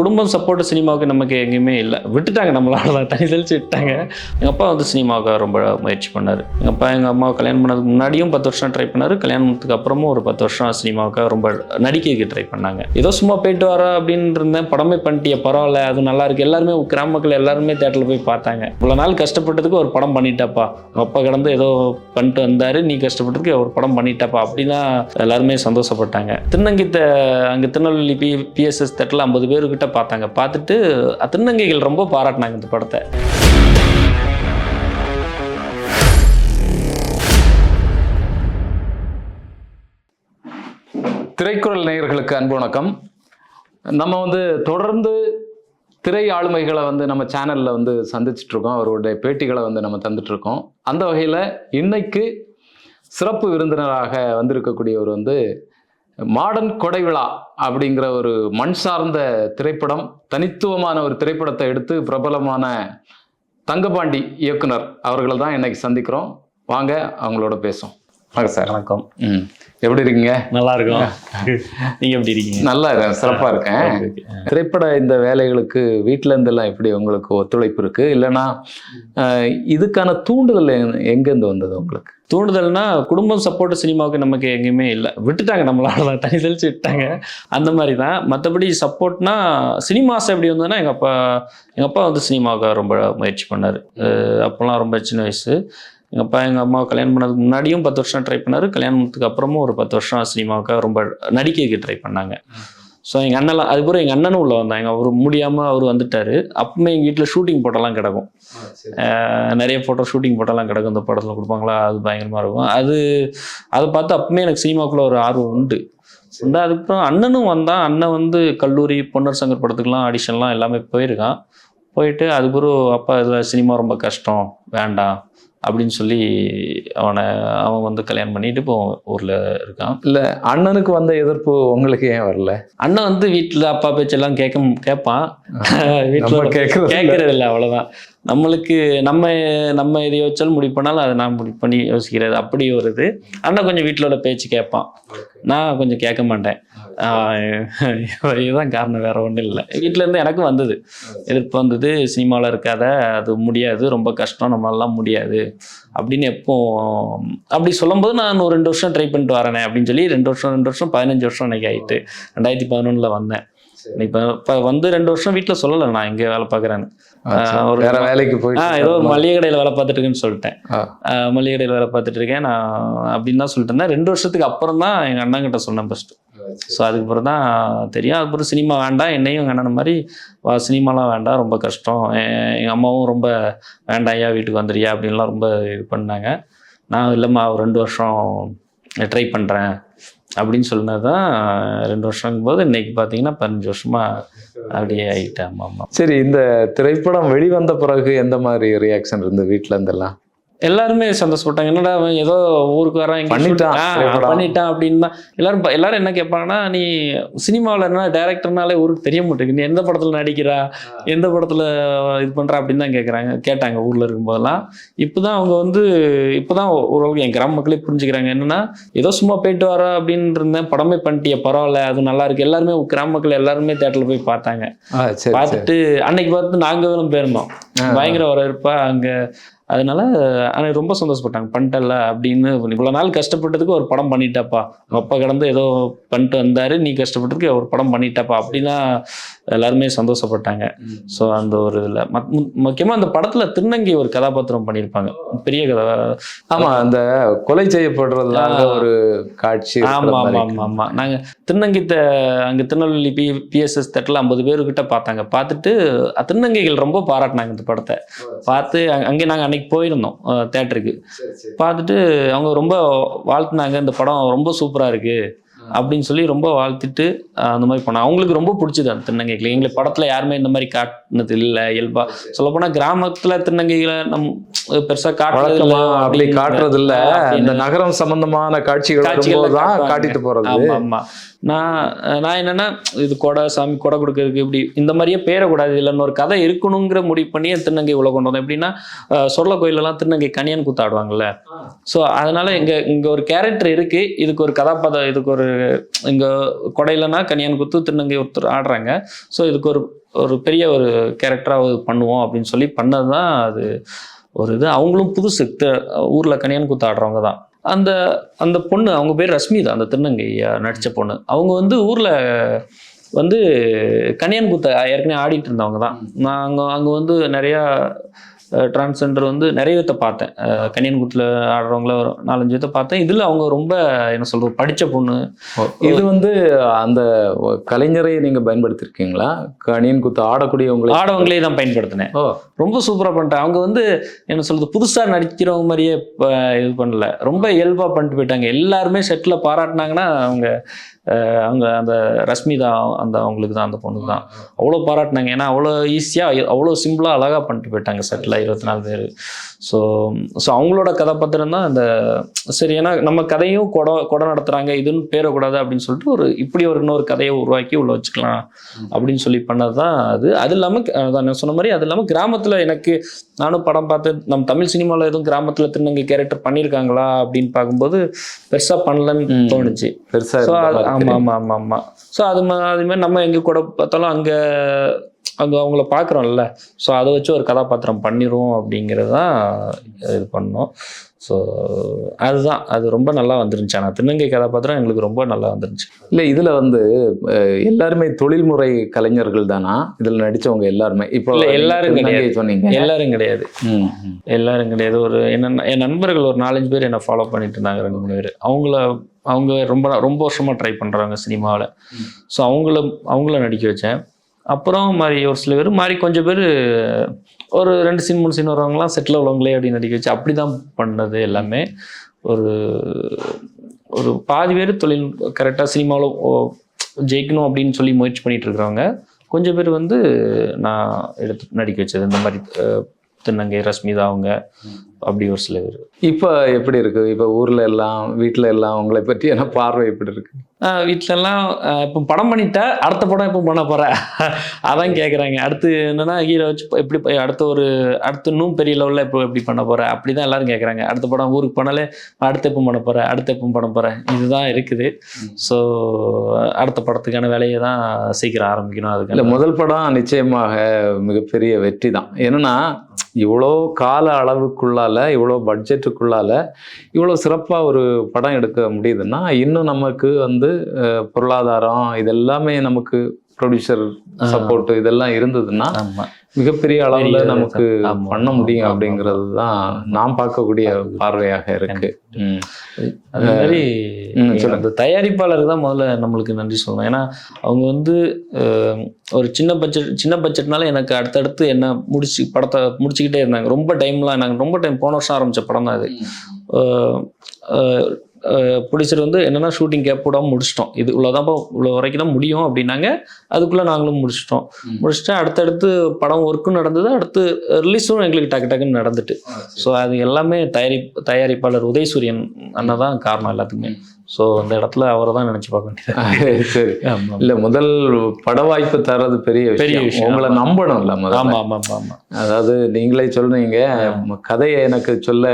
குடும்பம் சப்போர்ட் சினிமாவுக்கு நமக்கு எங்கேயுமே இல்லை. விட்டுட்டாங்க நம்மளால தான் தனி தெளிச்சு விட்டாங்க எங்கள் அப்பா வந்து சினிமாவுக்கு ரொம்ப முயற்சி பண்ணார். எங்கள் அப்பா எங்கள் அம்மா கல்யாணம் பண்ணதுக்கு முன்னாடியும் பத்து வருஷம் ட்ரை பண்ணார். கல்யாணத்துக்கு அப்புறமும் ஒரு பத்து வருஷம் சினிமாவுக்கு ரொம்ப நடிக்கைக்கு ட்ரை பண்ணாங்க. ஏதோ சும்மா போயிட்டு வர அப்படின்னு இருந்தேன். படமே பண்ணிட்டிய பரவாயில்ல அது நல்லா இருக்கு. எல்லாருமே கிராம மக்கள் எல்லாருமே தேட்டரில் போய் பார்த்தாங்க. இவ்வளோ நாள் கஷ்டப்பட்டதுக்கு ஒரு படம் பண்ணிட்டாப்பா. உங்கள் அப்பா கடந்து ஏதோ பண்ணிட்டு வந்தார். நீ கஷ்டப்பட்டதுக்கு ஒரு படம் பண்ணிட்டாப்பா. அப்படின்னா எல்லாருமே சந்தோஷப்பட்டாங்க. திருநங்கித்த அங்கே திருநெல்வேலி பி பிஎஸ்எஸ் தேட்டரில் ஐம்பது கிட்ட பார்த்தாங்க. பார்த்துட்டு திருநங்கைகள் ரொம்ப பாராட்டினாங்க இந்த படத்தை. திரைக்குறள் நேயர்களுக்கு அன்பு வணக்கம். நம்ம வந்து தொடர்ந்து திரை ஆளுமைகளை வந்து நம்ம சேனலில் வந்து சந்திச்சுட்டு இருக்கோம் அவருடைய பேட்டிகளை வந்து நம்ம தந்துட்டு இருக்கோம் அந்த வகையில் இன்னைக்கு சிறப்பு விருந்தினராக வந்திருக்கக்கூடியவர் வந்து மாடர்ன் கொடை விழா அப்படிங்கிற ஒரு மண் சார்ந்த திரைப்படம் தனித்துவமான ஒரு திரைப்படத்தை எடுத்து பிரபலமான தங்கபாண்டி இயக்குனர் அவர்களை தான் இன்னைக்கு சந்திக்கிறோம். வாங்க அவங்களோட பேசும் வாங்க சார். வணக்கம் ம். எப்படி இருக்கீங்க? நல்லா இருக்கும் நீங்கள் எப்படி இருக்கீங்க? நல்லா இருக்கேன். சிறப்பா இருக்கேன். திரைப்பட இந்த வேலைகளுக்கு வீட்ல இருந்தெல்லாம் எப்படி உங்களுக்கு ஒத்துழைப்பு இருக்கு? இல்லைன்னா இதுக்கான தூண்டுதல் எங்க- எங்கேருந்து வந்தது உங்களுக்கு? தூண்டுதல்னா குடும்பம் சப்போர்ட் சினிமாவுக்கு நமக்கு எங்கேயுமே இல்லை. விட்டுட்டாங்க நம்மளால தான் தனி தெளிச்சு விட்டாங்க அந்த மாதிரி தான் மற்றபடி சப்போர்ட்னா சினிமாஸ் எப்படி வந்ததுன்னா எங்கள் அப்பா எங்கள் அப்பா வந்து சினிமாவுக்கு ரொம்ப முயற்சி பண்ணார். அப்போல்லாம் ரொம்ப சின்ன வயசு. எங்கள் அப்பா எங்கள் அம்மா கல்யாணம் பண்ணதுக்கு முன்னாடியும் பத்து வருஷம் ட்ரை பண்ணார். கல்யாணத்துக்கு அப்புறமும் ஒரு பத்து வருஷம் சினிமாவுக்கு ரொம்ப நடிக்கைக்கு ட்ரை பண்ணாங்க. ஸோ எங்கள் அண்ணெல்லாம் அதுக்கப்புறம் எங்கள் அண்ணனும் உள்ள வந்தாங்க அவர் முடியாமல் அவர் வந்துட்டார். அப்பவுமே எங்கள் வீட்டில் ஷூட்டிங் போட்டெல்லாம் கிடக்கும். நிறைய ஃபோட்டோ ஷூட்டிங் ஃபோட்டோலாம் கிடக்கும். இந்த படத்தில் கொடுப்பாங்களா? அது பயங்கரமாக இருக்கும். அது அதை பார்த்து அப்பவுமே எனக்கு சினிமாக்குள்ள ஒரு ஆர்வம் உண்டு. உண்டு. அதுக்கப்புறம் அண்ணனும் வந்தான். அண்ணன் வந்து கல்லூரி பொன்னர் சங்கர் படத்துக்குலாம் ஆடிஷன்லாம் எல்லாமே போயிருக்கான். போயிட்டு அதுக்கப்புறம் அப்பா இதில் சினிமா ரொம்ப கஷ்டம். வேண்டாம். அப்படின்னு சொல்லி அவனை அவன் வந்து கல்யாணம் பண்ணிட்டு இப்போ ஊரில் இருக்கான். இல்ல அண்ணனுக்கு வந்த எதிர்ப்பு உங்களுக்கு ஏன் வரல? அண்ணன் வந்து வீட்டில் அப்பா பேச்செல்லாம் கேட்க கேட்பான். வீட்டில் கேட்கறது இல்ல. அவ்வளோதான் நம்மளுக்கு நம்ம நம்ம எதை யோசிச்சாலும் முடிவு பண்ணாலும் அதை நான் முடிவு பண்ணி யோசிக்கிறது அப்படி ஒரு இது. அண்ணன் கொஞ்சம் வீட்டிலோட பேச்சு கேட்பான். நான் கொஞ்சம் கேட்க மாட்டேன். இதுதான் காரணம் வேற ஒன்றும் இல்லை. வீட்டில இருந்து எனக்கும் வந்தது. எதிர்ப்பு வந்தது சினிமாவில் இருக்காத அது முடியாது ரொம்ப கஷ்டம் நம்மளாலாம் முடியாது. அப்படின்னு எப்போ அப்படி சொல்லும்போது நான் ஒரு ரெண்டு வருஷம் ட்ரை பண்ணிட்டு வரேனே அப்படின்னு சொல்லி ரெண்டு வருஷம் ரெண்டு வருஷம் பதினஞ்சு வருஷம் இன்னைக்கு ஆயிட்டு ரெண்டாயிரத்தி பதினொன்றில் வந்தேன். இப்போ இப்போ வந்து ரெண்டு வருஷம் வீட்டில் சொல்லலை நான் இங்கே வேலை பார்க்குறேன்னு ஆ, ஒரு- வேற வேலைக்கு ஆ போயிட்டு ஏதோ ஒரு மளிகை கடையில் வேலை பார்த்துட்டு இருக்கேன்னு சொல்லிட்டேன். ஆ. ஆ, மளிகை கடையில் வேலை பார்த்துட்டு இருக்கேன் நான் அப்படின்னு தான் சொல்லிட்டு இருந்தேன். ரெண்டு வருஷத்துக்கு அப்புறம் தான் எங்கள் அண்ணங்கிட்ட சொன்னேன் ஃபஸ்ட்டு ஸோ அதுக்கப்புறம் தான் தெரியும். அதுக்கப்புறம் சினிமா வேண்டாம் என்னையும் அண்ணன் மாதிரி வா சினிமாலாம் வேண்டாம் ரொம்ப கஷ்டம். எங்கள் அம்மாவும் ரொம்ப வேண்டாம் ஐயா வீட்டுக்கு வந்துடுறியா? அப்படின்லாம் ரொம்ப இது பண்ணாங்க. நான் இல்லைம்மா ரெண்டு வருஷம் ட்ரை பண்ணுறேன் அப்படின்னு சொன்னது தான் ரெண்டு வருஷங்கும் போது இன்னைக்கு பார்த்தீங்கன்னா பதினஞ்சு வருஷமா அப்படியே ஆகிட்டேன் ஆமாம் சரி இந்த திரைப்படம் வெளிவந்த பிறகு எந்த மாதிரி ரியாக்ஷன் இருந்து வீட்ல இருந்தெல்லாம்? எல்லாருமே சந்தோஷப்பட்டாங்க என்னடா அவன் ஏதோ ஊருக்கு வரான் பண்ணிட்டான். பண்ணிட்டான் அப்படின்னு தான் எல்லாரும் எல்லாரும் என்ன கேட்பாங்கன்னா நீ சினிமாவில் என்ன டேரக்டர்னாலே ஊருக்கு தெரிய மாட்டேங்குது. நீ எந்த படத்தில் நடிக்கிறா எந்த படத்தில் இது பண்ணுறா அப்படின்னு தான் கேட்குறாங்க கேட்டாங்க ஊரில் இருக்கும்போதெல்லாம். இப்போ தான் அவங்க வந்து இப்போ தான் ஓரளவுக்கு என் கிராம மக்களே புரிஞ்சுக்கிறாங்க. என்னன்னா ஏதோ சும்மா போயிட்டு வர அப்படின்னு இருந்தேன். படமே பண்ணிட்டிய பரவாயில்ல அது நல்லா இருக்கு. எல்லாருமே கிராம மக்கள் எல்லாருமே தேட்டரில் போய் பார்த்தாங்க. பார்த்துட்டு அன்னைக்கு பார்த்து நாங்களும் போயிருந்தோம். பயங்கர வரவேற்பா அங்க அதனால ஆனால் ரொம்ப சந்தோஷப்பட்டாங்க. பண்ணிட்டல அப்படின்னு இவ்வளோ நாள் கஷ்டப்பட்டதுக்கு ஒரு படம் பண்ணிட்டாப்பா. அப்பா கடந்து ஏதோ பண்ணிட்டு வந்தாரு நீ கஷ்டப்பட்டதுக்கு ஒரு படம் பண்ணிட்டாப்பா. அப்படிலாம் எல்லாருமே சந்தோஷப்பட்டாங்க. ஸோ அந்த ஒரு இதில். முக்கியமாக அந்த படத்துல திருநங்கை ஒரு கதாபாத்திரம் பண்ணியிருப்பாங்க. பெரிய கதா ஆமா அந்த கொலை செய்யப்படுறதுல அங்க ஒரு காட்சி இருக்கிற ஆமா ஆமா மாதிரி. ஆமா ஆமா. நாங்க திருநங்கித்த அங்க திருநெல்வேலி பி பிஎஸ்எஸ் தேட்டரில் ஐம்பது பேர்கிட்ட பார்த்தாங்க. பார்த்துட்டு திருநங்கைகள் ரொம்ப பாராட்டினாங்க இந்த படத்தை. பார்த்து அங்க- நாங்கள் அன்னைக்கு போயிருந்தோம் தேட்டருக்கு பார்த்துட்டு அவங்க ரொம்ப வாழ்த்துனாங்க. இந்த படம் ரொம்ப சூப்பரா இருக்கு. அப்படின்னு சொல்லி ரொம்ப வாழ்த்திட்டு அந்த மாதிரி பண்ணாங்க அவங்களுக்கு ரொம்ப பிடிச்சது அந்த திருநங்கைகள் எங்களுக்கு படத்துல யாருமே இந்த மாதிரி காட்டினது இல்லை இயல்பா. சொல்லப்போனா கிராமத்துல திருநங்கைகளை நம் பெருசா காட்டுறது அப்படி காட்டுறது இல்ல. இந்த நகரம் சம்பந்தமான காட்சிகள் தான். காட்டிட்டு போறது. ஆமா ஆமா. நான் நான் என்னென்னா இது கொடை சாமி கொடை கொடுக்கறதுக்கு இப்படி இந்த மாதிரியே பேரக்கூடாது இல்லைன்னு ஒரு கதை இருக்கணுங்கிற முடிவு பண்ணியே திருநங்கை உள்ள கொண்டு வந்தோம். எப்படின்னா சொல்ல கோயிலெல்லாம் திருநங்கை கனியன் கூத்தாடுவாங்கல்ல. ஸோ அதனால் இங்கே இங்கே ஒரு கேரக்டர் இருக்குது இதுக்கு ஒரு கதாபாத்திரம் இதுக்கு ஒரு இங்கே கொடையிலனா கனியன் குத்து திருநங்கை ஒருத்தர் ஆடுறாங்க. ஸோ இதுக்கு ஒரு ஒரு பெரிய ஒரு கேரக்டராக பண்ணுவோம் அப்படின்னு சொல்லி பண்ணது தான் அது ஒரு இது. அவங்களும் புதுசு. ஊரில் கனியான் கனியன் குத்து ஆடுறவங்க தான். அந்த அந்த பொண்ணு அவங்க பேர் ரஷ்மிதா அந்த திருநங்கை நடித்த பொண்ணு. அவங்க வந்து ஊரில் வந்து கனியன் குத்த ஏற்கனவே ஆடிட்டு இருந்தவங்க தான். நான் அங்கே அங்கே வந்து நிறையா டிரான்ஸ்ஜெண்டர் வந்து நிறைய வித்த பார்த்தேன். குத்தில் ஆடுறவங்கள ஒரு நாலஞ்சு வித்த பார்த்தேன். இதில் அவங்க ரொம்ப என்ன சொல்றது படித்த பொண்ணு. இது வந்து அந்த கலைஞரை நீங்க பயன்படுத்திருக்கீங்களா? கணியன் குத்து ஆடக்கூடியவங்களை ஆடவங்களே தான் பயன்படுத்தினேன். ஓ. ரொம்ப சூப்பராக பண்ணிட்டேன். அவங்க வந்து என்ன சொல்றது புதுசாக நடிக்கிறவங்க மாதிரியே இது பண்ணல. ரொம்ப இயல்பாக பண்ணிட்டு போயிட்டாங்க. எல்லாருமே செட்டில் பாராட்டினாங்கன்னா அவங்க அவங்க அந்த ரஷ்மி தான் அந்த அவங்களுக்கு தான் அந்த பொண்ணு தான். அவ்வளோ பாராட்டினாங்க. ஏன்னா அவ்வளோ ஈஸியாக அவ்வளோ சிம்பிளாக அழகாக பண்ணிட்டு போயிட்டாங்க செட்டில் இருபத்தி நாலு பேர். ஸோ ஸோ அவங்களோட கதாபாத்திரம் தான் அந்த சரி ஏன்னா நம்ம கதையும் கொடை கொடை நடத்துகிறாங்க இதுன்னு பேரக்கூடாது அப்படின்னு சொல்லிட்டு ஒரு இப்படி ஒரு இன்னொரு கதையை உருவாக்கி உள்ள வச்சுக்கலாம் அப்படின்னு சொல்லி பண்ணது தான் அது அது இல்லாமல் அதான் நான் சொன்ன மாதிரி அது இல்லாமல் கிராமத்தில் எனக்கு நானும் படம் பார்த்து நம்ம தமிழ் சினிமாவில் எதுவும் கிராமத்தில் திருநங்கை கேரக்டர் பண்ணியிருக்காங்களா அப்படின்னு பார்க்கும்போது பெருசாக பண்ணலன்னு. தோணுச்சு பெருசா ஸோ இருந்த மாதிரி ஆமாம். ஆமாம் ஆமாம் ஆமாம் ஸோ அது மா அது மாதிரி நம்ம எங்கே கூட பார்த்தாலும் அங்கே அங்கே அவங்கள பார்க்குறோம்ல ஸோ அதை வச்சு ஒரு கதாபாத்திரம் பண்ணிடுவோம் அப்படிங்கிறது தான் இது பண்ணோம். ஸோ அதுதான். அது ரொம்ப நல்லா வந்துருந்துச்சு. ஆனால் திருநங்கை கதாபாத்திரம் எங்களுக்கு ரொம்ப நல்லா வந்துருந்துச்சு. இல்ல இதுல வந்து எல்லாருமே தொழில்முறை கலைஞர்கள் தானா? இதுல நடிச்சவங்க எல்லாருமே. இப்போ இல்ல, எல்லாரும் கிடையாது. சொன்னீங்க. எல்லாரும் கிடையாது. எல்லாரும் கிடையாது. ஒரு என்ன என் நண்பர்கள் ஒரு நாலஞ்சு பேர் என்னை ஃபாலோ பண்ணிட்டு இருந்தாங்க ரெண்டு மூணு பேர். அவங்கள அவங்க ரொம்ப ரொம்ப வருஷமாக ட்ரை பண்ணுறாங்க சினிமாவில் ஸோ அவங்கள அவங்கள நடிக்க வச்சேன். அப்புறம் மாதிரி ஒரு சில பேர் மாதிரி கொஞ்சம் பேர் ஒரு ரெண்டு சீன் மூணு சீன் வரவங்களாம் செட்டில் உள்ளவங்களே அப்படின்னு நடிக்க வச்சு அப்படி தான் பண்ணது எல்லாமே. ஒரு ஒரு பாதி பேர் தொழில் கரெக்டாக சினிமாவில் ஜெயிக்கணும் அப்படின்னு சொல்லி முயற்சி பண்ணிட்டு இருக்கிறவங்க கொஞ்சம் பேர் வந்து நான் எடுத்து நடிக்க வச்சது. இந்த மாதிரி திருநங்கை ரஷ்மிதா அவங்க அப்படி ஒரு சில பேர். இப்போ எப்படி இருக்குது இப்போ ஊரில் எல்லாம் வீட்டில் எல்லாம் அவங்களை பற்றியான பார்வை எப்படி இருக்குது வீட்டிலலாம் இப்போ படம் பண்ணிட்ட அடுத்த படம் எப்போ பண்ண போற? அதான் கேட்குறாங்க அடுத்து என்னன்னா ஹீரோ வச்சு எப்படி அடுத்த ஒரு அடுத்து இன்னும் பெரிய லெவலில் இப்போ எப்படி பண்ண போற? அப்படி தான் எல்லாரும் கேட்குறாங்க அடுத்த படம் ஊருக்கு போனாலே அடுத்த எப்போ பண்ண போற? அடுத்த எப்போ பண்ண போற? இதுதான் இருக்குது. ஸோ அடுத்த படத்துக்கான வேலையை தான் சீக்கிரம் ஆரம்பிக்கணும் இல்ல அதுக்கு முதல் படம் நிச்சயமாக மிகப்பெரிய வெற்றி தான். என்னன்னா இவ்வளோ கால அளவுக்குள்ளால இவ்வளோ பட்ஜெட்டுக்குள்ளால இவ்வளோ சிறப்பாக ஒரு படம் எடுக்க முடியுதுன்னா இன்னும் நமக்கு வந்து பொருளாதாரம் இதெல்லாமே நமக்கு ப்ரொடியூசர் சப்போர்ட் இதெல்லாம் இருந்ததுன்னா மிகப்பெரிய அளவில் நமக்கு பண்ண முடியும். அப்படிங்கிறது தான் நாம் பார்க்கக்கூடிய பார்வையாக இருக்கு. அது மாதிரி. அந்த தயாரிப்பாளருக்கு தான் முதல்ல நம்மளுக்கு நன்றி சொல்லணும். ஏன்னா அவங்க வந்து ஒரு சின்ன பட்ஜெட் சின்ன பட்ஜெட்னால எனக்கு அடுத்தடுத்து என்ன முடிச்சு படத்தை முடிச்சுக்கிட்டே இருந்தாங்க. ரொம்ப டைம்லாம் நாங்கள் ரொம்ப டைம் போன வருஷம் ஆரம்பிச்ச படம் தான் அது. ப்ரொடியூசர் வந்து என்னன்னா ஷூட்டிங் கேப் விடாம முடிச்சிட்டோம். இது இவ்வளோதான்ப்பா இவ்வளோ வரைக்கும் தான் முடியும் அப்படின்னாங்க. அதுக்குள்ளே நாங்களும் முடிச்சிட்டோம். முடிச்சுட்டு அடுத்தடுத்து படம் ஒர்க்கும் நடந்தது. அடுத்து ரிலீஸும் எங்களுக்கு டக்கு டக்குன்னு நடந்துட்டு. ஸோ அது எல்லாமே தயாரி தயாரிப்பாளர் உதயசூரியன் அண்ணன் தான் காரணம் எல்லாத்துக்குமே. ஸோ அந்த இடத்துல அவரை தான் நினச்சி பார்க்க வேண்டியது சரி இல்ல முதல் பட வாய்ப்பு தர்றது பெரிய பெரிய விஷயம். உங்களை ஆமா. நம்பணும்ல முதல்ல. ஆமாம் ஆமாம் ஆமாம் அதாவது நீங்களே சொல்றீங்க. கதையை எனக்கு சொல்ல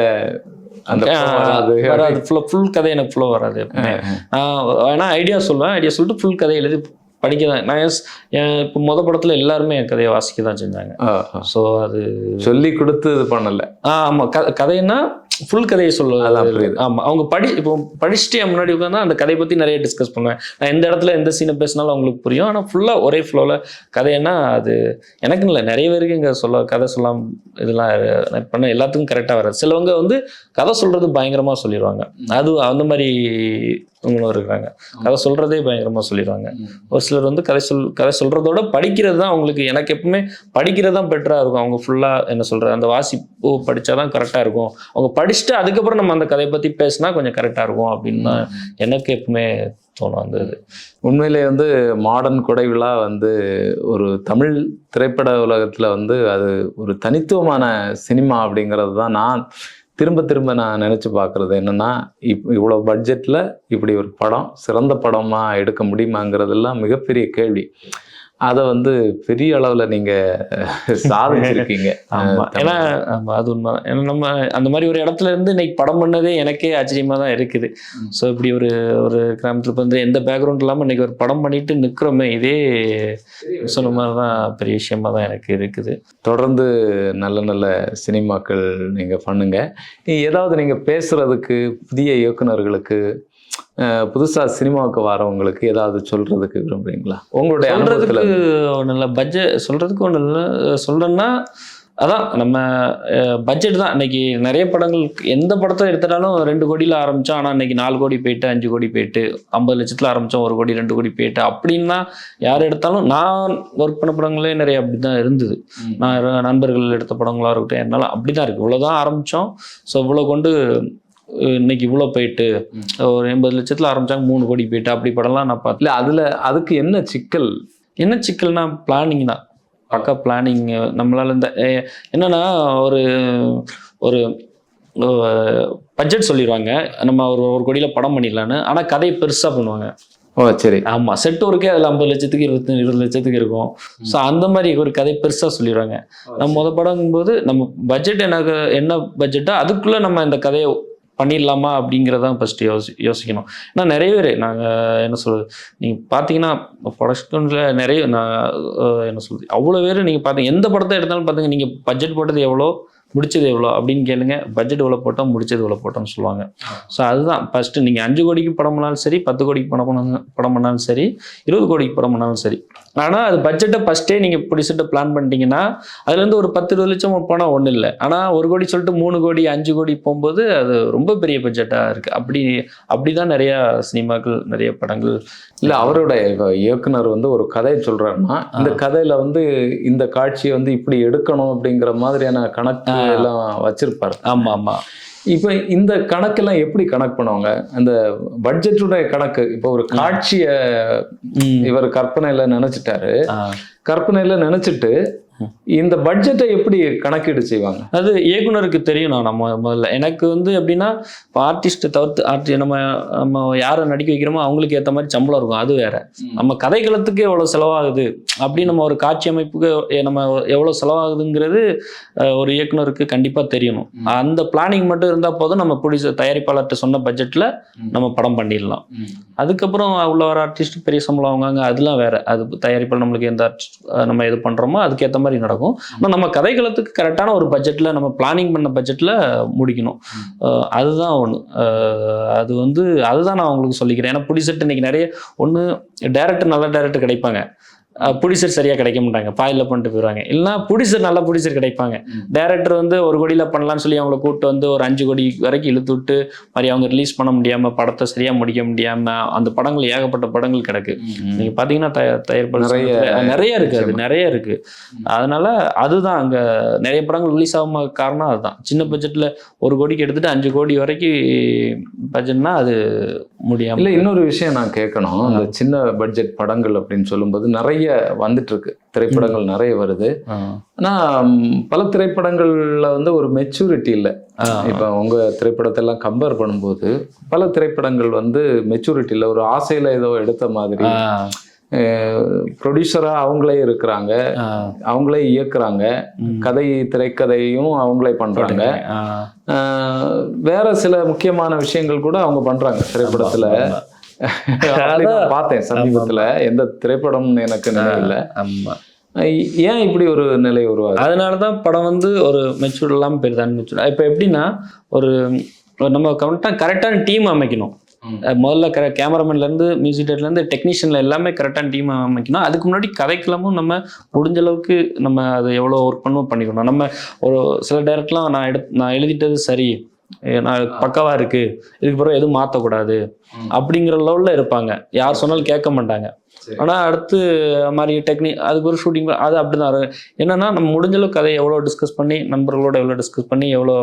வராது. ஃபுல் கதை எனக்கு ஃபுல்லாக வராது. நான் ஐடியா சொல்லுவேன் ஐடியா சொல்லிட்டு ஃபுல் கதை எழுதி படிக்க தான் நான் இப்போ முத படத்தில் எல்லாருமே என் கதையை வாசிக்க தான் செஞ்சாங்க. ஸோ அது சொல்லி கொடுத்து இது பண்ணல. ஆ ஆமாம் க கதைன்னா ஃபுல் கதையை அதான் சொல்ல புரியுது. ஆமாம் அவங்க படி இப்போ படிச்சுட்டு என் முன்னாடி உட்காந்தா அந்த கதையை பற்றி நிறைய டிஸ்கஸ் பண்ணுவேன். நான் எந்த இடத்துல எந்த சீனை பேசினாலும் அவங்களுக்கு புரியும். ஆனால் ஃபுல்லாக ஒரே ஃப்ளோவில் கதைன்னா அது எனக்குன்னு இல்லை. நிறைய பேருக்கு இங்கே சொல்ல கதை சொல்லாம் இதெல்லாம் பண்ண எல்லாத்துக்கும் கரெக்டாக வராது. சிலவங்க வந்து கதை சொல்கிறது பயங்கரமாக சொல்லிடுவாங்க அது அந்த மாதிரி இவங்களும் இருக்கிறாங்க. கதை சொல்கிறதே பயங்கரமாக சொல்லிடுவாங்க ஒரு சிலர் வந்து கதை சொல் கதை சொல்கிறதோட படிக்கிறது தான் அவங்களுக்கு எனக்கு எப்பவுமே படிக்கிறது தான் பெட்டராக இருக்கும். அவங்க ஃபுல்லாக என்ன சொல்கிறது அந்த வாசிப்பு படித்தா தான் கரெக்டாக இருக்கும். அவங்க படிச்சுட்டு அதுக்கப்புறம் நம்ம அந்த கதையை பற்றி பேசினா கொஞ்சம் கரெக்டாக இருக்கும் அப்படின்னு தான் எனக்கு எப்பவுமே தோணும் அந்த இது. உண்மையிலே வந்து மாடர்ன் கொடை விழா வந்து ஒரு தமிழ் திரைப்பட உலகத்துல வந்து அது ஒரு தனித்துவமான சினிமா அப்படிங்கிறது தான் நான் திரும்ப திரும்ப நான் நினச்சி பார்க்குறது என்னென்னா இப் இவ்வளோ பட்ஜெட்டில் இப்படி ஒரு படம் சிறந்த படமாக எடுக்க முடியுமாங்கிறதெல்லாம் மிகப்பெரிய கேள்வி. அதை வந்து பெரிய அளவில் நீங்கள் சாதிச்சிருக்கீங்க. ஏன்னா அது உண்மை ஏன்னா நம்ம அந்த மாதிரி ஒரு இடத்துல இருந்து இன்னைக்கு படம் பண்ணதே எனக்கே ஆச்சரியமா தான் இருக்குது. ஸோ இப்படி ஒரு ஒரு கிராமத்துல வந்து எந்த பேக்ரவுண்ட் இல்லாம இன்னைக்கு ஒரு படம் பண்ணிட்டு நிக்கிறோமே இதே சொன்ன மாதிரி தான் பெரிய விஷயமா தான் எனக்கு இருக்குது. தொடர்ந்து நல்ல நல்ல சினிமாக்கள் நீங்கள் பண்ணுங்க. ஏதாவது நீங்கள் பேசுறதுக்கு புதிய இயக்குனர்களுக்கு அஹ், புதுசா சினிமாவுக்கு வரவங்களுக்கு ஏதாவது சொல்றதுக்கு விரும்புறீங்களா? உங்களுடைய அனுபவத்துல. ஒன்றும் இல்லை. பட்ஜெட் சொல்றதுக்கு ஒன்றும் இல்லை. சொல்றேன்னா அதான் நம்ம பட்ஜெட் தான். இன்னைக்கு நிறைய படங்கள் எந்த படத்தை எடுத்துட்டாலும் ரெண்டு கோடியில் ஆரம்பிச்சோம். ஆனால் இன்னைக்கு நாலு கோடி போயிட்டு அஞ்சு கோடி போயிட்டு ஐம்பது லட்சத்தில் ஆரம்பிச்சோம். ஒரு கோடி ரெண்டு கோடி போயிட்டு அப்படின்னா யார் எடுத்தாலும் நான் ஒர்க் பண்ண படங்களே நிறைய அப்படி தான் இருந்தது. நான் நண்பர்கள் எடுத்த படங்களா இருக்கட்டும் என்னால் அப்படி தான் இருக்குது இவ்வளோ தான் ஆரம்பித்தோம் ஸோ இவ்வளோ கொண்டு இன்னைக்கு இவ்வளோ போயிட்டு. ஒரு எண்பது லட்சத்தில் ஆரம்பிச்சாங்க மூணு கோடி போயிட்டு அப்படி படம்லாம் நான் பார்த்தேன். இல்ல அதுல அதுக்கு என்ன சிக்கல்? என்ன சிக்கல்னா பிளானிங் தான். பக்கா பிளானிங் நம்மளால இந்த என்னன்னா ஒரு ஒரு பட்ஜெட் சொல்லிடுவாங்க. நம்ம ஒரு ஒரு கோடியில் படம் பண்ணிடலான்னு. ஆனால் கதையை பெருசாக பண்ணுவாங்க. ஓ சரி. ஆமாம் செட் ஒர்க்கே அதில் ஐம்பது லட்சத்துக்கு இருபத்தி இருபது லட்சத்துக்கு இருக்கும். ஸோ அந்த மாதிரி ஒரு கதை பெருசாக சொல்லிடுவாங்க. நம்ம முத படங்கும்போது நம்ம பட்ஜெட் எனக்கு என்ன பட்ஜெட்டோ அதுக்குள்ளே நம்ம இந்த கதையை பண்ணிடலாமா அப்படிங்கிறதான் ஃபஸ்ட்டு யோசி யோசிக்கணும். ஏன்னா நிறைய பேர் நாங்கள் என்ன சொல்றது நீங்கள் பார்த்தீங்கன்னா ப்ரொடக்ஷனில் நிறைய நான் என்ன சொல்றது அவ்வளோ பேர் நீங்கள் பார்த்தீங்க எந்த படத்தை எடுத்தாலும் பார்த்தீங்க நீங்கள் பட்ஜெட் போட்டது எவ்வளோ முடிச்சது எவ்வளோ அப்படின்னு கேளுங்க. பட்ஜெட் இவ்வளோ போட்டோம் முடிச்சது இவ்வளோ போட்டோம்னு சொல்லுவாங்க. ஸோ அதுதான் ஃபஸ்ட்டு நீங்கள் அஞ்சு கோடிக்கு படம் பண்ணாலும் சரி பத்து கோடிக்கு படம் பண்ணாலும் படம் பண்ணாலும் சரி இருபது கோடிக்கு படம் பண்ணாலும் சரி. ஆனால் அது பட்ஜெட்டை ஃபஸ்ட்டே நீங்கள் பிடிச்சிட்டு பிளான் பண்ணிட்டீங்கன்னா அதுலேருந்து ஒரு பத்து இருபது லட்சம் போனால் ஒன்றும் இல்லை. ஆனால் ஒரு கோடி சொல்லிட்டு மூணு கோடி அஞ்சு கோடி போகும்போது அது ரொம்ப பெரிய பட்ஜெட்டாக இருக்குது அப்படி அப்படி தான் நிறையா சினிமாக்கள் நிறைய படங்கள். இல்ல அவரோட இயக்குனர் வந்து ஒரு கதை சொல்றாருன்னா இந்த கதையில வந்து இந்த காட்சியை வந்து இப்படி எடுக்கணும் அப்படிங்கிற மாதிரியான கணக்கு. எல்லாம் வச்சிருப்பாரு. ஆமாம் ஆமாம் இப்ப இந்த கணக்கெல்லாம் எப்படி கணக்கு பண்ணுவாங்க? அந்த பட்ஜெட்டுடைய கணக்கு. இப்போ ஒரு காட்சியை இவர் கற்பனையில நினைச்சிட்டாரு. கற்பனையில நினைச்சிட்டு இந்த பட்ஜெட்டை எப்படி கணக்கீடு செய்வாங்க? அது இயக்குனருக்கு தெரியும் நான் நம்ம முதல்ல. எனக்கு வந்து எப்படின்னா இப்போ ஆர்டிஸ்ட்டை தவிர்த்து ஆர்டி நம்ம நம்ம யாரை நடிக்க வைக்கிறோமோ அவங்களுக்கு ஏற்ற மாதிரி சம்பளம் இருக்கும். அது வேற. நம்ம கதைக்களத்துக்கு எவ்வளோ செலவாகுது? அப்படின்னு நம்ம ஒரு காட்சி அமைப்புக்கு நம்ம எவ்வளோ செலவாகுதுங்கிறது ஒரு இயக்குனருக்கு கண்டிப்பாக தெரியணும். அந்த பிளானிங் மட்டும் இருந்தால் போதும் நம்ம பிடிச்ச தயாரிப்பாளர்கிட்ட சொன்ன பட்ஜெட்டில். நம்ம படம் பண்ணிடலாம். அதுக்கப்புறம் உள்ள வர ஆர்டிஸ்ட் பெரிய சம்பளம் வாங்குவாங்க அதெல்லாம் வேற. அது தயாரிப்பாளர் நம்மளுக்கு எந்த நம்ம இது பண்ணுறோமோ அதுக்கேற்ற மாதிரி நடக்கும். ஆனால் நம்ம கதைக்களத்துக்கு கரெக்டான ஒரு பட்ஜெட்டில் நம்ம பிளானிங் பண்ண பட்ஜெட்டில் முடிக்கணும். அதுதான் ஒன்று அது வந்து அதுதான் நான் உங்களுக்கு சொல்லிக்கிறேன். ஏன்னா புடிசெட் இன்னைக்கு நிறைய ஒன்று டேரக்டர் நல்ல டேரக்டர் கிடைப்பாங்க. புடிசர் சரியாக கிடைக்க மாட்டாங்க. பாயில் பண்ணிட்டு போயிடுவாங்க. இல்லைன்னா புடிசர் நல்ல புடிசர் கிடைப்பாங்க. டேரக்டர் வந்து ஒரு கோடியில் பண்ணலாம்னு சொல்லி அவங்கள கூப்பிட்டு வந்து ஒரு அஞ்சு கோடி வரைக்கும் இழுத்து விட்டு மாதிரி அவங்க ரிலீஸ் பண்ண முடியாமல் படத்தை சரியாக முடிக்க முடியாமல் அந்த படங்கள் ஏகப்பட்ட படங்கள் கிடக்கு. நீங்க பாத்தீங்கன்னா தய- தயாரிப்பாளர் நிறைய நிறைய இருக்கு. அது. நிறைய இருக்கு. அதனால அதுதான் அங்க நிறைய படங்கள் ரிலீஸ் ஆகும் காரணம் அதுதான். சின்ன பட்ஜெட்ல ஒரு கோடிக்கு எடுத்துட்டு அஞ்சு கோடி வரைக்கும் பட்ஜெட்னா அது முடியாம இல்ல இன்னொரு விஷயம் நான் கேட்கணும். இந்த சின்ன பட்ஜெட் படங்கள் அப்படின்னு சொல்லும்போது நிறைய வந்துட்டு இருக்கு திரைப்படங்கள் நிறைய வருது. ஆனா பல திரைப்படங்கள்ல வந்து ஒரு மெச்சூரிட்டி இல்லை. இப்போ உங்க திரைப்படத்தை எல்லாம் கம்பேர் பண்ணும்போது பல திரைப்படங்கள் வந்து மெச்சூரிட்டி இல்லை. ஒரு ஆசையில ஏதோ எடுத்த மாதிரி. ப்ரொடியூசரா அவங்களே இருக்கிறாங்க. அவங்களே இயக்குறாங்க. கதை திரைக்கதையும் அவங்களே பண்றாங்க. வேற சில முக்கியமான விஷயங்கள் கூட அவங்க பண்றாங்க திரைப்படத்துல. பார்த்தேன் சமீபத்துல. எந்த திரைப்படம்னு எனக்கு நினைவில்ல. ஆமா. ஏன் இப்படி ஒரு நிலை உருவாகுது? அதனால தான் படம் வந்து ஒரு மெச்சூர் இல்லாமல் போயிருது அன்மெச்சூர் இப்போ எப்படின்னா ஒரு நம்ம கரெக்டாக கரெக்டான டீம் அமைக்கணும். முதல்ல கர கேமராமேன்லேருந்து மியூசிக் டேரக்டர்லேருந்து டெக்னீஷியனில் எல்லாமே கரெக்டான டீம் அமைக்கணும். அதுக்கு முன்னாடி கதைக்கிழமும் நம்ம முடிஞ்ச அளவுக்கு நம்ம அதை எவ்வளோ ஒர்க் பண்ணுவோம் பண்ணிக்கணும். நம்ம ஒரு சில டேரக்ட்லாம் நான் எடு நான் எழுதிட்டது சரி. நான் பக்காவாக இருக்குது இதுக்கு பிறகு எதுவும் மாற்றக்கூடாது. அப்படிங்கிற லெவலில் இருப்பாங்க. யார் சொன்னாலும் கேட்க மாட்டாங்க. ஆனால் அடுத்து மாதிரி டெக்னிக் அதுக்கு ஒரு ஷூட்டிங் அது அப்படி தான் என்னன்னா நம்ம முடிஞ்ச அளவுக்கு கதையை எவ்வளோ டிஸ்கஸ் பண்ணி நண்பர்களோட எவ்வளோ டிஸ்கஸ் பண்ணி எவ்வளோ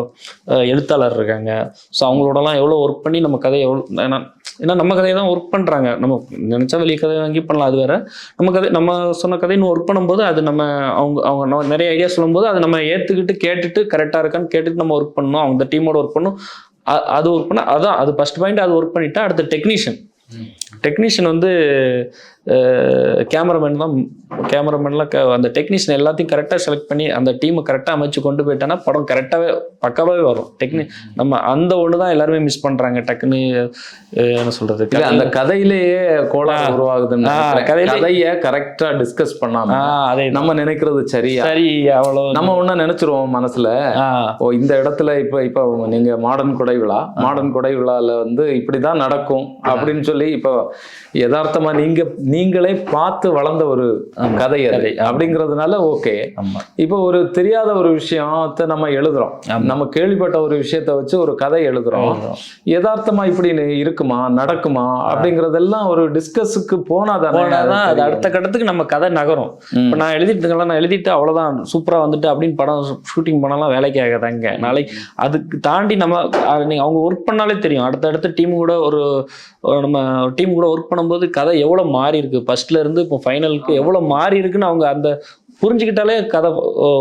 எழுத்தாளர் இருக்காங்க. ஸோ அவங்களோடலாம் எவ்வளோ ஒர்க் பண்ணி நம்ம கதையை எவ்வளோ ஏன்னா ஏன்னா நம்ம கதையை தான் ஒர்க் பண்ணுறாங்க நம்ம நினச்சா வெளியே கதை வாங்கி பண்ணலாம் அது வேற. நம்ம கதை நம்ம சொன்ன கதை இன்னும் ஒர்க் பண்ணும்போது அது நம்ம அவங்க அவங்க நம்ம நிறைய ஐடியா சொல்லும்போது அதை நம்ம ஏற்றுக்கிட்டு கேட்டுட்டு கரெக்டாக இருக்கான்னு கேட்டுட்டு நம்ம ஒர்க் பண்ணணும். அவங்க டீமோட ஒர்க் பண்ணணும். அது ஒர்க் பண்ண அதான் அது ஃபர்ஸ்ட் பாயிண்ட் அது ஒர்க் பண்ணிட்டா அடுத்து டெக்னீஷியன் டெக்னீஷியன் வந்து கேமராமேன் தான் கேமராமேன்லாம் அந்த டெக்னீஷியன் எல்லாத்தையும் கரெக்டாக செலக்ட் பண்ணி அந்த டீமை கரெக்டாக அமைச்சு கொண்டு போயிட்டானா படம் கரெக்டாகவே பக்காவாகவே வரும். டெக்னி நம்ம அந்த ஒன்று தான் எல்லாருமே மிஸ் பண்ணுறாங்க டக்குன்னு என்ன சொல்கிறது இல்ல அந்த கதையிலேயே கோளாறு உருவாகுதுன்னு. கதையிலே- கதைய கரெக்டா டிஸ்கஸ் பண்ணாம அதே தான். நம்ம நினைக்கிறது சரியா? சரி அவ்வளோ நம்ம ஒண்ணு நினைச்சிருவோம் மனசுல. ஓ இந்த இடத்துல இப்ப இப்ப நீங்க மாடர்ன் கொடை விழா மாடர்ன் கொடை வந்து இப்படிதான் நடக்கும் அப்படின்னு சொல்லி இப்போ யதார்த்தமா நீங்க நீங்களே பார்த்து வளர்ந்த ஒரு கதை அது. அப்படிங்கிறதுனால ஓகே. இப்போ ஒரு தெரியாத ஒரு விஷயத்தை நம்ம எழுதுறோம். நம்ம கேள்விப்பட்ட ஒரு விஷயத்த வச்சு ஒரு கதை எழுதுறோம். யதார்த்தமா இப்படி இருக்குமா? நடக்குமா? அப்படிங்கறதெல்லாம் ஒரு டிஸ்கஸுக்கு போனா போனாதான் அது அடுத்த கட்டத்துக்கு நம்ம கதை நகரும். இப்போ நான் எழுதிட்டுங்களா நான் எழுதிட்டு அவ்வளோதான் சூப்பராக வந்துட்டு அப்படின்னு படம் ஷூட்டிங் பண்ணலாம் வேலைக்கு ஆகாதாங்க நாளைக்கு அதுக்கு தாண்டி நம்ம அது நீங்க அவங்க ஒர்க் பண்ணாலே தெரியும். அடுத்தடுத்த டீம் கூட ஒரு ஒரு நம்ம டீம் கூட ஒர்க் பண்ணும்போது கதை எவ்வளோ மாறி இருக்கு. ஃபர்ஸ்ட்ல இருந்து இப்போ ஃபைனலுக்கு எவ்வளோ மாறி இருக்குன்னு அவங்க அந்த புரிஞ்சுக்கிட்டாலே கதை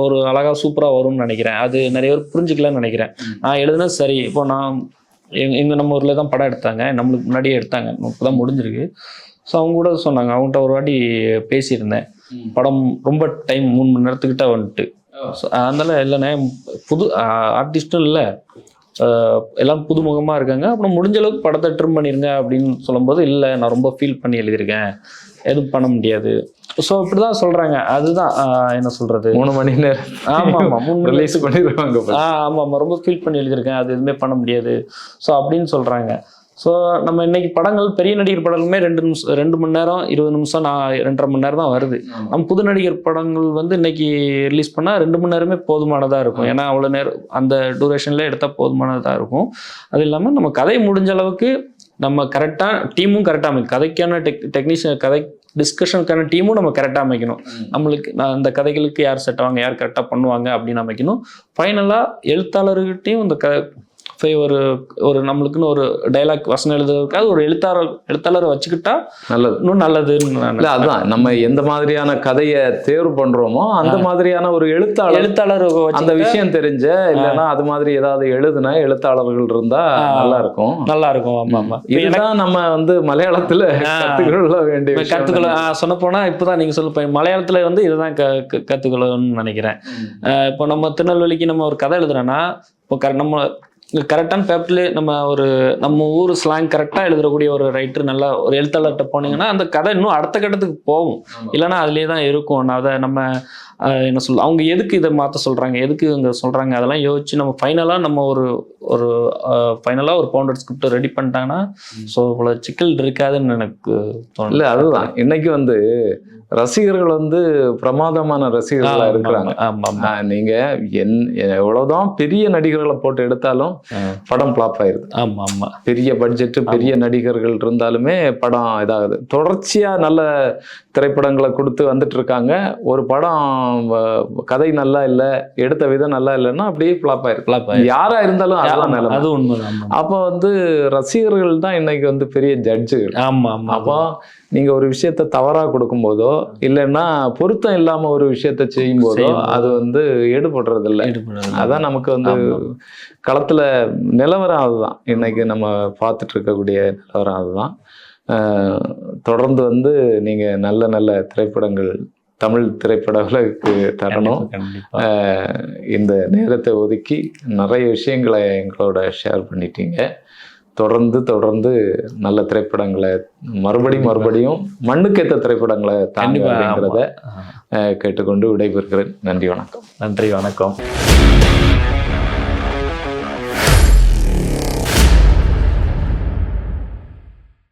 ஒரு அழகா சூப்பராக வரும்னு நினைக்கிறேன். அது நிறைய பேர் புரிஞ்சுக்கலன்னு நினைக்கிறேன். நான் எழுதுனது சரி. இப்போ நான் எங்க எங்க நம்ம ஊர்ல தான் படம் எடுத்தாங்க. நம்மளுக்கு முன்னாடியே எடுத்தாங்க. இப்போ தான் முடிஞ்சிருக்கு. ஸோ அவங்க கூட சொன்னாங்க. அவங்ககிட்ட ஒரு வாட்டி பேசியிருந்தேன். படம் ரொம்ப டைம் மூணு மணி நேரத்துக்கிட்ட வந்துட்டு. அதனால இல்லைண்ணே புது ஆர்டிஸ்ட்டும் இல்லை. எல்லாம் புதுமுகமாக இருக்காங்க. அப்புறம் முடிஞ்ச அளவுக்கு படத்தை ட்ரிம் பண்ணிருங்க அப்படின்னு சொல்லும்போது இல்லை நான் ரொம்ப ஃபீல் பண்ணி எழுதியிருக்கேன். எதுவும் பண்ண முடியாது. ஸோ இப்படி தான் சொல்கிறாங்க அதுதான் ஆஹ், என்ன சொல்கிறது மூணு மணி நேரம் ஆமாம் ஆமாம் மணி ரிலீஸ் பண்ணிடுவாங்க ஆ ஆமாம் ஆமாம் ரொம்ப ஃபீல் பண்ணி எழுதியிருக்கேன் அது எதுவுமே பண்ண முடியாது. ஸோ அப்படின்னு சொல்கிறாங்க ஸோ நம்ம இன்னைக்கு படங்கள் பெரிய நடிகர் படங்களுமே ரெண்டு நிமிஷம் ரெண்டு மணி நேரம் இருபது நிமிஷம் நான் ரெண்டரை மணி நேரம் தான் வருது. நம்ம புது நடிகர் படங்கள் வந்து இன்னைக்கு ரிலீஸ் பண்ணால் ரெண்டு மணி நேரமே போதுமானதாக இருக்கும். ஏன்னா அவ்வளோ நேரம் அந்த டூரேஷனில் எடுத்தால் போதுமானதாக இருக்கும். அது இல்லாமல் நம்ம கதை முடிஞ்ச அளவுக்கு நம்ம கரெக்டாக டீமும் கரெக்டாக அமைக்கும் கதைக்கான டெக் டெக்னீஷியன் கதை டிஸ்கஷனுக்கான டீமும் நம்ம கரெக்டாக அமைக்கணும். நம்மளுக்கு நான் இந்த கதைகளுக்கு யார் செட் ஆவாங்க யார் கரெக்டாக பண்ணுவாங்க அப்படின்னு அமைக்கணும். ஃபைனலாக எழுத்தாளர்கிட்டையும் இந்த க ஃபை ஒரு ஒரு நம்மளுக்குன்னு ஒரு டைலாக் வசனம் எழுதுறதுக்காக ஒரு எழுத்தாளர் எழுத்தாளரை வச்சுக்கிட்டா நல்லது. இன்னும் நல்லதுன்னு இல்ல அதான். நம்ம எந்த மாதிரியான கதையை தேர்வு பண்றோமோ அந்த மாதிரியான ஒரு எழுத்தாளர் எழுத்தாளர் அந்த விஷயம் தெரிஞ்ச இல்லைன்னா அது மாதிரி ஏதாவது எழுதுன எழுத்தாளர்கள் இருந்தா. நல்லா இருக்கும் நல்லா இருக்கும் ஆமா. ஆமா இப்ப இதுதான் நம்ம வந்து மலையாளத்துல ஆ. கத்துக்கொள்ள வேண்டிய கத்துக்கொள்ள சொன்ன போனா இப்பதான் நீங்க சொல்ல மலையாளத்துல வந்து இதுதான் க க- கத்துக்கணும்னு நினைக்கிறேன். இப்போ நம்ம திருநெல்வேலிக்கு நம்ம ஒரு கதை எழுதுறோன்னா இப்போ கர கரெக்டான பேப்பர்லேயே நம்ம ஒரு நம்ம ஊர் ஸ்லாங் கரெக்டாக எழுதக்கூடிய ஒரு ரைட்டர் நல்லா ஒரு எழுத்தாளர்கிட்ட போனீங்கன்னா அந்த கதை இன்னும் அடுத்த கட்டத்துக்கு போகும். இல்லைன்னா அதுலேயே தான் இருக்கும். அதை நம்ம என்ன சொல்ல அவங்க எதுக்கு இதை மாற்ற சொல்கிறாங்க எதுக்கு இவங்க சொல்கிறாங்க அதெல்லாம் யோசிச்சு நம்ம ஃபைனலாக நம்ம ஒரு ஒரு ஃபைனலாக ஒரு பவுண்டர் ஸ்கிரிப்ட் ரெடி பண்ணிட்டாங்கன்னா ஸோ இவ்வளோ சிக்கல் இருக்காதுன்னு எனக்கு தோணுது. இல்ல அதுதான் இன்னைக்கு வந்து ரசிகர்கள் வந்து பிரமாதமான ரசிகர்களா இருக்கிறாங்க. ஆமா ஆமா ஆ, நீங்க என் எவ்வளவுதான் பெரிய நடிகர்களை போட்டு எடுத்தாலும் படம் ஃபிளாப் ஆயிருது. ஆமா ஆமா. பெரிய பட்ஜெட் பெரிய நடிகர்கள் இருந்தாலுமே படம் இதாகுது. தொடர்ச்சியா நல்ல திரைப்படங்களை கொடுத்து வந்துட்டு இருக்காங்க ஒரு படம் கதை நல்லா இல்ல எடுத்த விதம் நல்லா இல்லைன்னா அப்படியே ஃபிளாப் ஆயிருக்கு. யாரா இருந்தாலும் அதுதான் ஆமா, நிலைமை அது ஆமா. அப்போ வந்து ரசிகர்கள் தான் இன்னைக்கு வந்து பெரிய ஜட்ஜுகள் ஆமா ஆமா அப்போ நீங்க ஒரு விஷயத்த தவறா கொடுக்கும்போதோ இல்லைன்னா பொருத்தம் இல்லாம ஒரு விஷயத்த செய்யும் போதோ செய்யும்போது. அது வந்து ஈடுபடுறது இல்லை. அதான் நமக்கு வந்து. களத்துல நிலவரம் அதுதான் இன்னைக்கு நம்ம பார்த்துட்டு இருக்கக்கூடிய நிலவரம் அதுதான் தொடர்ந்து வந்து நீங்க நல்ல நல்ல திரைப்படங்கள் தமிழ் திரைப்பட உலகுக்கு தரணும் இந்த நேரத்தை ஒதுக்கி நிறைய விஷயங்களை எங்களோட ஷேர் பண்ணிட்டீங்க. தொடர்ந்து தொடர்ந்து நல்ல திரைப்படங்களை மறுபடியும் மறுபடியும் மண்ணுக்கேத்த திரைப்படங்களை. அஹ் கேட்டுக்கொண்டு விடைபெறுகிறேன். நன்றி வணக்கம். நன்றி வணக்கம்.